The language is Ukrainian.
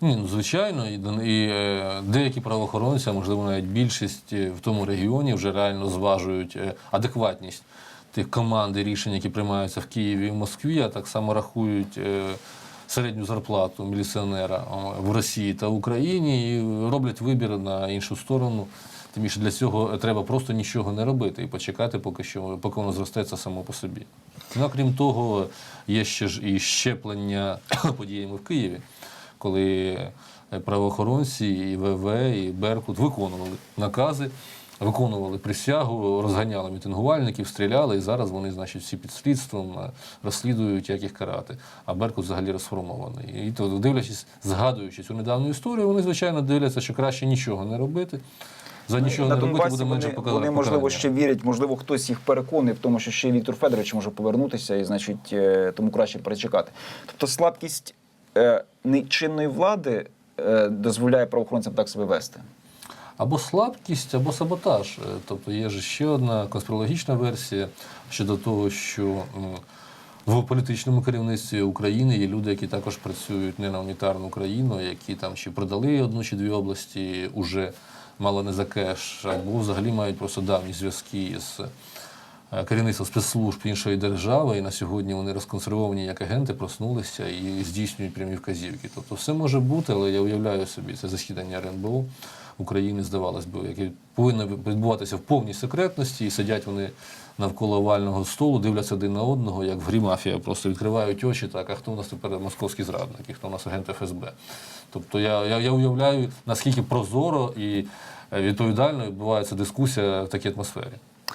Ні, ну звичайно, і, і е, деякі правоохоронці, а можливо навіть більшість е, в тому регіоні вже реально зважують е, адекватність тих команд і рішень, які приймаються в Києві і в Москві, а так само рахують середню зарплату міліціонера в Росії та Україні і роблять вибір на іншу сторону. Тим більше для цього треба просто нічого не робити і почекати, поки що, поки воно зростеться само по собі. Ну, крім того, є ще ж і щеплення подіями в Києві, коли правоохоронці, і ВВ, і Беркут виконували накази, виконували присягу, розганяли мітингувальників, стріляли, і зараз вони, значить, всі під слідством е, розслідують, як їх карати. А Беркут взагалі розформований. І то, дивлячись, згадуючи цю недавню історію, вони, звичайно, дивляться, що краще нічого не робити. За нічого на не робити буде менше вони, вони можливо ще вірять, можливо, хтось їх переконує в тому, що ще Віктор Федорович може повернутися, і значить е, тому краще перечекати. Тобто слабкість е, чинної влади е, дозволяє правоохоронцям так себе вести. Або слабкість, або саботаж. Е, Тобто є ж ще одна конспірологічна версія щодо того, що в політичному керівництві України є люди, які також працюють не на унітарну Україну, які там чи продали одну чи дві області уже мало не за кеш, або взагалі мають просто давні зв'язки з е, керівництвом спецслужб іншої держави, і на сьогодні вони розконсервовані як агенти, проснулися і здійснюють прямі вказівки. Тобто все може бути, але я уявляю собі це засідання РНБО України, здавалось би, яке повинно відбуватися в повній секретності, і сидять вони навколо овального столу, дивляться один на одного, як в грі мафія, просто відкривають очі, так, а хто у нас тепер московський зрадник, і хто у нас агент ФСБ. Тобто я, я, я уявляю, наскільки прозоро і е, відповідально відбувається дискусія в такій атмосфері.